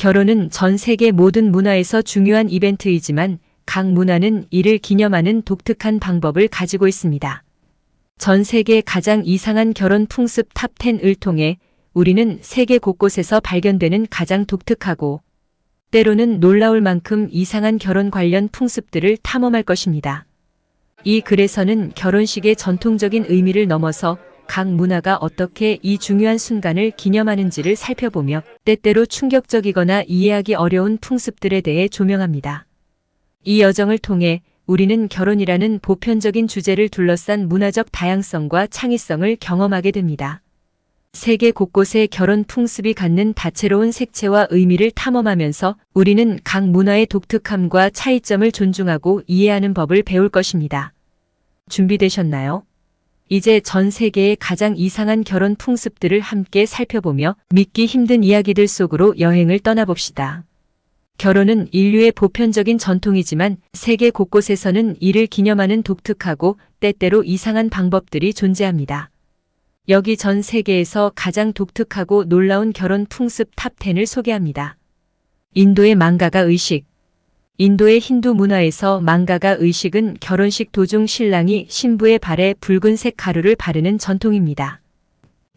결혼은 전 세계 모든 문화에서 중요한 이벤트이지만 각 문화는 이를 기념하는 독특한 방법을 가지고 있습니다. 전 세계 가장 이상한 결혼 풍습 탑 10을 통해 우리는 세계 곳곳에서 발견되는 가장 독특하고 때로는 놀라울 만큼 이상한 결혼 관련 풍습들을 탐험할 것입니다. 이 글에서는 결혼식의 전통적인 의미를 넘어서 각 문화가 어떻게 이 중요한 순간을 기념하는지를 살펴보며 때때로 충격적이거나 이해하기 어려운 풍습들에 대해 조명합니다. 이 여정을 통해 우리는 결혼이라는 보편적인 주제를 둘러싼 문화적 다양성과 창의성을 경험하게 됩니다. 세계 곳곳의 결혼 풍습이 갖는 다채로운 색채와 의미를 탐험하면서 우리는 각 문화의 독특함과 차이점을 존중하고 이해하는 법을 배울 것입니다. 준비되셨나요? 이제 전 세계의 가장 이상한 결혼 풍습들을 함께 살펴보며 믿기 힘든 이야기들 속으로 여행을 떠나봅시다. 결혼은 인류의 보편적인 전통이지만 세계 곳곳에서는 이를 기념하는 독특하고 때때로 이상한 방법들이 존재합니다. 여기 전 세계에서 가장 독특하고 놀라운 결혼 풍습 탑 10을 소개합니다. 인도의 망가가 의식. 인도의 힌두 문화에서 망가가 의식은 결혼식 도중 신랑이 신부의 발에 붉은색 가루를 바르는 전통입니다.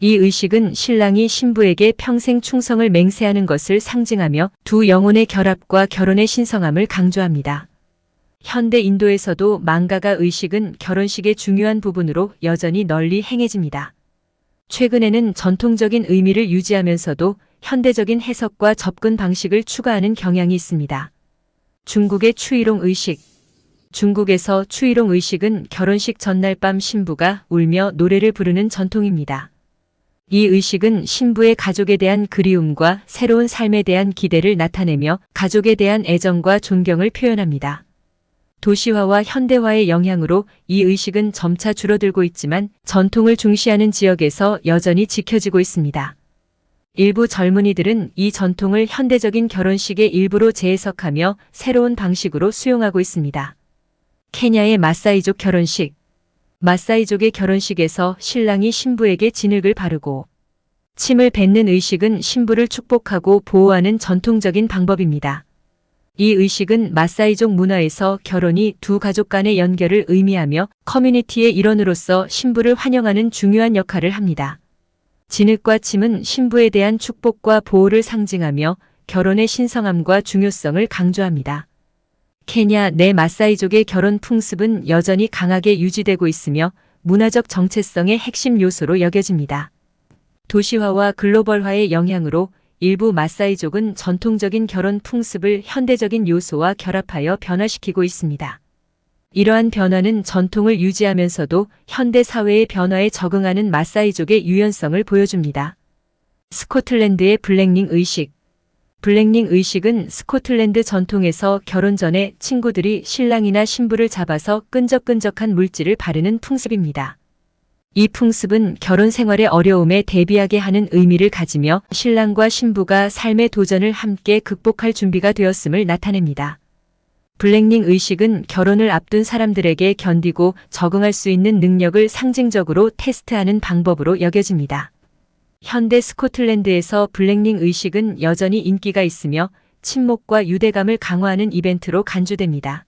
이 의식은 신랑이 신부에게 평생 충성을 맹세하는 것을 상징하며 두 영혼의 결합과 결혼의 신성함을 강조합니다. 현대 인도에서도 망가가 의식은 결혼식의 중요한 부분으로 여전히 널리 행해집니다. 최근에는 전통적인 의미를 유지하면서도 현대적인 해석과 접근 방식을 추가하는 경향이 있습니다. 중국의 추이롱 의식. 중국에서 추이롱 의식은 결혼식 전날 밤 신부가 울며 노래를 부르는 전통입니다. 이 의식은 신부의 가족에 대한 그리움과 새로운 삶에 대한 기대를 나타내며 가족에 대한 애정과 존경을 표현합니다. 도시화와 현대화의 영향으로 이 의식은 점차 줄어들고 있지만 전통을 중시하는 지역에서 여전히 지켜지고 있습니다. 일부 젊은이들은 이 전통을 현대적인 결혼식의 일부로 재해석하며 새로운 방식으로 수용하고 있습니다. 케냐의 마사이족 결혼식. 마사이족의 결혼식에서 신랑이 신부에게 진흙을 바르고 침을 뱉는 의식은 신부를 축복하고 보호하는 전통적인 방법입니다. 이 의식은 마사이족 문화에서 결혼이 두 가족 간의 연결을 의미하며 커뮤니티의 일원으로서 신부를 환영하는 중요한 역할을 합니다. 진흙과 침은 신부에 대한 축복과 보호를 상징하며 결혼의 신성함과 중요성을 강조합니다. 케냐 내 마사이족의 결혼 풍습은 여전히 강하게 유지되고 있으며 문화적 정체성의 핵심 요소로 여겨집니다. 도시화와 글로벌화의 영향으로 일부 마사이족은 전통적인 결혼 풍습을 현대적인 요소와 결합하여 변화시키고 있습니다. 이러한 변화는 전통을 유지하면서도 현대 사회의 변화에 적응하는 마사이족의 유연성을 보여줍니다. 스코틀랜드의 블랙닝 의식 블랙닝 의식은 스코틀랜드 전통에서 결혼 전에 친구들이 신랑이나 신부를 잡아서 끈적끈적한 물질을 바르는 풍습입니다. 이 풍습은 결혼 생활의 어려움에 대비하게 하는 의미를 가지며 신랑과 신부가 삶의 도전을 함께 극복할 준비가 되었음을 나타냅니다. 블랙닝 의식은 결혼을 앞둔 사람들에게 견디고 적응할 수 있는 능력을 상징적으로 테스트하는 방법으로 여겨집니다. 현대 스코틀랜드에서 블랙닝 의식은 여전히 인기가 있으며 친목과 유대감을 강화하는 이벤트로 간주됩니다.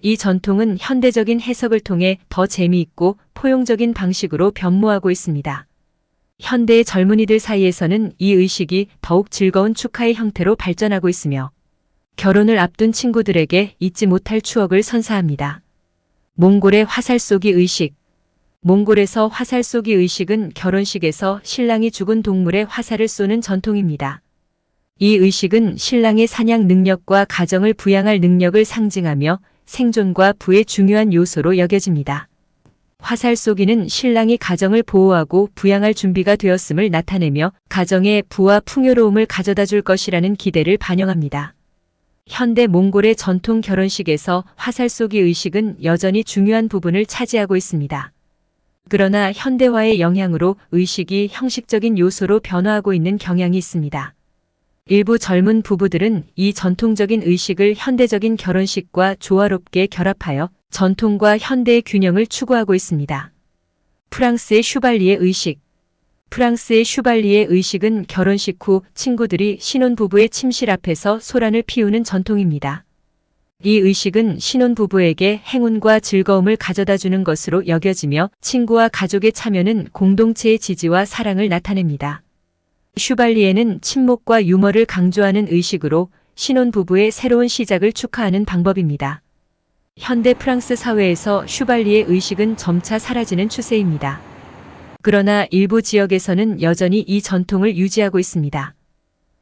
이 전통은 현대적인 해석을 통해 더 재미있고 포용적인 방식으로 변모하고 있습니다. 현대의 젊은이들 사이에서는 이 의식이 더욱 즐거운 축하의 형태로 발전하고 있으며 결혼을 앞둔 친구들에게 잊지 못할 추억을 선사합니다. 몽골의 화살 쏘기 의식 몽골에서 화살 쏘기 의식은 결혼식에서 신랑이 죽은 동물에 화살을 쏘는 전통입니다. 이 의식은 신랑의 사냥 능력과 가정을 부양할 능력을 상징하며 생존과 부의 중요한 요소로 여겨집니다. 화살 쏘기는 신랑이 가정을 보호하고 부양할 준비가 되었음을 나타내며 가정에 부와 풍요로움을 가져다 줄 것이라는 기대를 반영합니다. 현대 몽골의 전통 결혼식에서 화살 쏘기 의식은 여전히 중요한 부분을 차지하고 있습니다. 그러나 현대화의 영향으로 의식이 형식적인 요소로 변화하고 있는 경향이 있습니다. 일부 젊은 부부들은 이 전통적인 의식을 현대적인 결혼식과 조화롭게 결합하여 전통과 현대의 균형을 추구하고 있습니다. 프랑스의 슈발리의 의식 프랑스의 슈발리의 의식은 결혼식 후 친구들이 신혼부부의 침실 앞에서 소란을 피우는 전통입니다. 이 의식은 신혼부부에게 행운과 즐거움을 가져다 주는 것으로 여겨지며 친구와 가족의 참여는 공동체의 지지와 사랑을 나타냅니다. 슈발리에는 침묵과 유머를 강조하는 의식으로 신혼부부의 새로운 시작을 축하하는 방법입니다. 현대 프랑스 사회에서 슈발리의 의식은 점차 사라지는 추세입니다. 그러나 일부 지역에서는 여전히 이 전통을 유지하고 있습니다.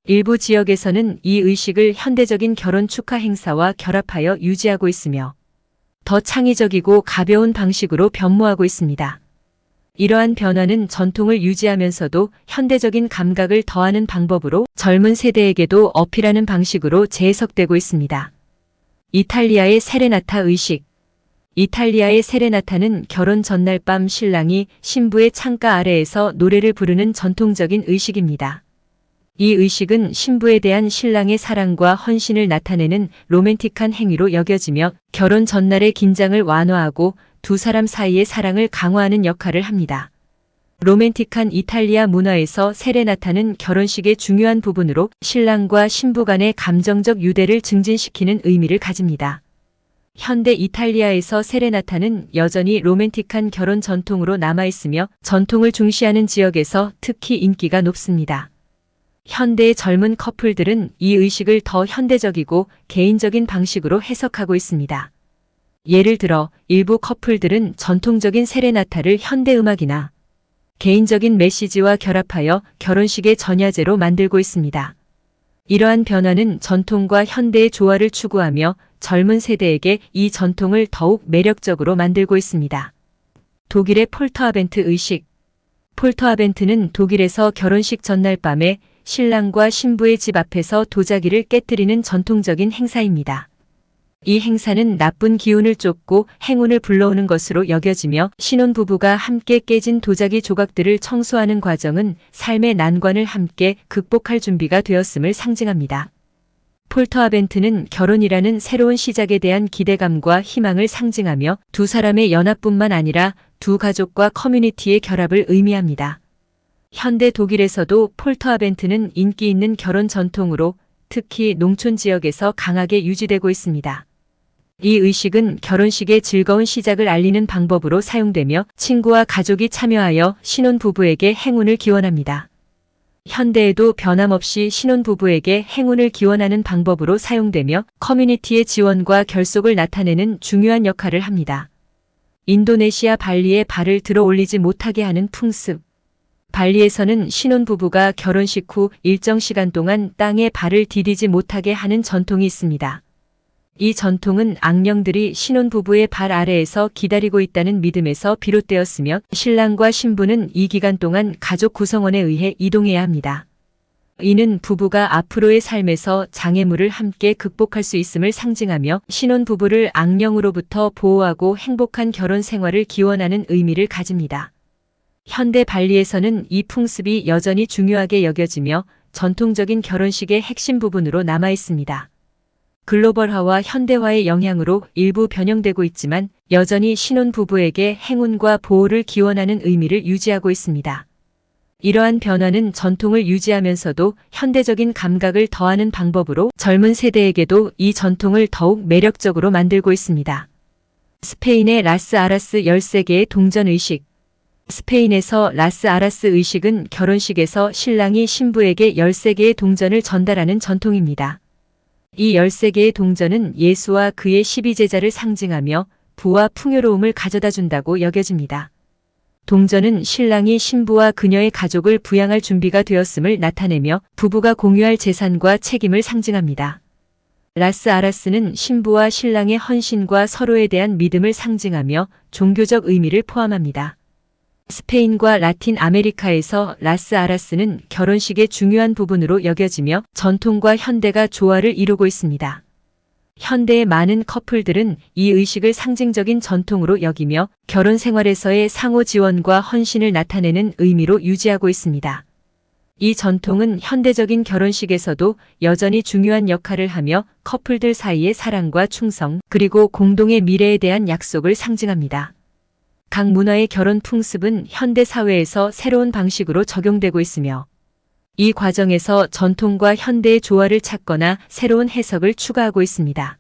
일부 지역에서는 이 의식을 현대적인 결혼 축하 행사와 결합하여 유지하고 있으며 더 창의적이고 가벼운 방식으로 변모하고 있습니다. 이러한 변화는 전통을 유지하면서도 현대적인 감각을 더하는 방법으로 젊은 세대에게도 어필하는 방식으로 재해석되고 있습니다. 이탈리아의 세레나타 의식 이탈리아의 세레나타는 결혼 전날 밤 신랑이 신부의 창가 아래에서 노래를 부르는 전통적인 의식입니다. 이 의식은 신부에 대한 신랑의 사랑과 헌신을 나타내는 로맨틱한 행위로 여겨지며 결혼 전날의 긴장을 완화하고 두 사람 사이의 사랑을 강화하는 역할을 합니다. 로맨틱한 이탈리아 문화에서 세레나타는 결혼식의 중요한 부분으로 신랑과 신부 간의 감정적 유대를 증진시키는 의미를 가집니다. 현대 이탈리아에서 세레나타는 여전히 로맨틱한 결혼 전통으로 남아있으며 전통을 중시하는 지역에서 특히 인기가 높습니다. 현대의 젊은 커플들은 이 의식을 더 현대적이고 개인적인 방식으로 해석하고 있습니다. 예를 들어 일부 커플들은 전통적인 세레나타를 현대음악이나 개인적인 메시지와 결합하여 결혼식의 전야제로 만들고 있습니다. 이러한 변화는 전통과 현대의 조화를 추구하며 젊은 세대에게 이 전통을 더욱 매력적으로 만들고 있습니다. 독일의 폴터아벤트 의식 폴터아벤트는 독일에서 결혼식 전날 밤에 신랑과 신부의 집 앞에서 도자기를 깨뜨리는 전통적인 행사입니다. 이 행사는 나쁜 기운을 쫓고 행운을 불러오는 것으로 여겨지며 신혼부부가 함께 깨진 도자기 조각들을 청소하는 과정은 삶의 난관을 함께 극복할 준비가 되었음을 상징합니다. 폴터 아벤트는 결혼이라는 새로운 시작에 대한 기대감과 희망을 상징하며 두 사람의 연합뿐만 아니라 두 가족과 커뮤니티의 결합을 의미합니다. 현대 독일에서도 폴터 아벤트는 인기 있는 결혼 전통으로 특히 농촌 지역에서 강하게 유지되고 있습니다. 이 의식은 결혼식의 즐거운 시작을 알리는 방법으로 사용되며 친구와 가족이 참여하여 신혼부부에게 행운을 기원합니다. 현대에도 변함없이 신혼부부에게 행운을 기원하는 방법으로 사용되며 커뮤니티의 지원과 결속을 나타내는 중요한 역할을 합니다. 인도네시아 발리에 발을 들어 올리지 못하게 하는 풍습. 발리에서는 신혼부부가 결혼식 후 일정 시간 동안 땅에 발을 디디지 못하게 하는 전통이 있습니다. 이 전통은 악령들이 신혼부부의 발 아래에서 기다리고 있다는 믿음에서 비롯되었으며 신랑과 신부는 이 기간 동안 가족 구성원에 의해 이동해야 합니다. 이는 부부가 앞으로의 삶에서 장애물을 함께 극복할 수 있음을 상징하며 신혼부부를 악령으로부터 보호하고 행복한 결혼 생활을 기원하는 의미를 가집니다. 현대 발리에서는 이 풍습이 여전히 중요하게 여겨지며 전통적인 결혼식의 핵심 부분으로 남아 있습니다. 글로벌화와 현대화의 영향으로 일부 변형되고 있지만 여전히 신혼부부에게 행운과 보호를 기원하는 의미를 유지하고 있습니다. 이러한 변화는 전통을 유지하면서도 현대적인 감각을 더하는 방법으로 젊은 세대에게도 이 전통을 더욱 매력적으로 만들고 있습니다. 스페인의 라스 아라스 13개의 동전 의식 스페인에서 라스 아라스 의식은 결혼식에서 신랑이 신부에게 13개의 동전을 전달하는 전통입니다. 이 13개의 동전은 예수와 그의 12제자를 상징하며 부와 풍요로움을 가져다 준다고 여겨집니다. 동전은 신랑이 신부와 그녀의 가족을 부양할 준비가 되었음을 나타내며 부부가 공유할 재산과 책임을 상징합니다. 라스 아라스는 신부와 신랑의 헌신과 서로에 대한 믿음을 상징하며 종교적 의미를 포함합니다. 스페인과 라틴 아메리카에서 라스 아라스는 결혼식의 중요한 부분으로 여겨지며 전통과 현대가 조화를 이루고 있습니다. 현대의 많은 커플들은 이 의식을 상징적인 전통으로 여기며 결혼 생활에서의 상호 지원과 헌신을 나타내는 의미로 유지하고 있습니다. 이 전통은 현대적인 결혼식에서도 여전히 중요한 역할을 하며 커플들 사이의 사랑과 충성, 그리고 공동의 미래에 대한 약속을 상징합니다. 각 문화의 결혼 풍습은 현대 사회에서 새로운 방식으로 적용되고 있으며 이 과정에서 전통과 현대의 조화를 찾거나 새로운 해석을 추가하고 있습니다.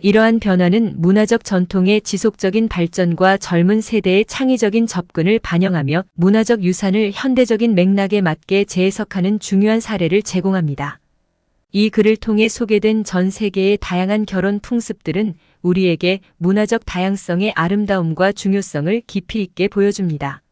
이러한 변화는 문화적 전통의 지속적인 발전과 젊은 세대의 창의적인 접근을 반영하며 문화적 유산을 현대적인 맥락에 맞게 재해석하는 중요한 사례를 제공합니다. 이 글을 통해 소개된 전 세계의 다양한 결혼 풍습들은 우리에게 문화적 다양성의 아름다움과 중요성을 깊이 있게 보여줍니다.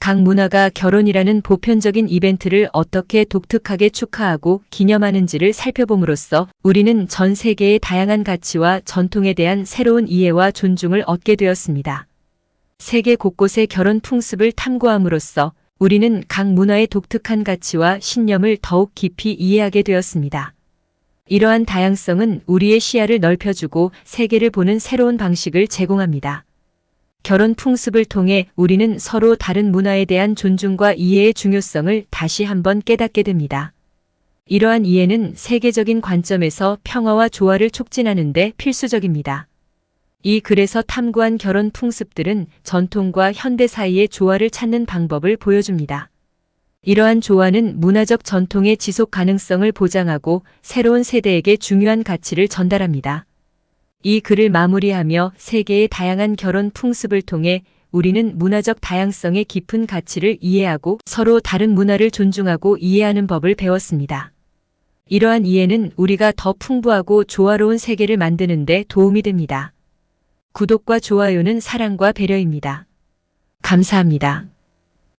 각 문화가 결혼이라는 보편적인 이벤트를 어떻게 독특하게 축하하고 기념하는지를 살펴봄으로써 우리는 전 세계의 다양한 가치와 전통에 대한 새로운 이해와 존중을 얻게 되었습니다. 세계 곳곳의 결혼 풍습을 탐구함으로써 우리는 각 문화의 독특한 가치와 신념을 더욱 깊이 이해하게 되었습니다. 이러한 다양성은 우리의 시야를 넓혀주고 세계를 보는 새로운 방식을 제공합니다. 결혼 풍습을 통해 우리는 서로 다른 문화에 대한 존중과 이해의 중요성을 다시 한번 깨닫게 됩니다. 이러한 이해는 세계적인 관점에서 평화와 조화를 촉진하는 데 필수적입니다. 이 글에서 탐구한 결혼 풍습들은 전통과 현대 사이의 조화를 찾는 방법을 보여줍니다. 이러한 조화는 문화적 전통의 지속 가능성을 보장하고 새로운 세대에게 중요한 가치를 전달합니다. 이 글을 마무리하며 세계의 다양한 결혼 풍습을 통해 우리는 문화적 다양성의 깊은 가치를 이해하고 서로 다른 문화를 존중하고 이해하는 법을 배웠습니다. 이러한 이해는 우리가 더 풍부하고 조화로운 세계를 만드는 데 도움이 됩니다. 구독과 좋아요는 사랑과 배려입니다. 감사합니다.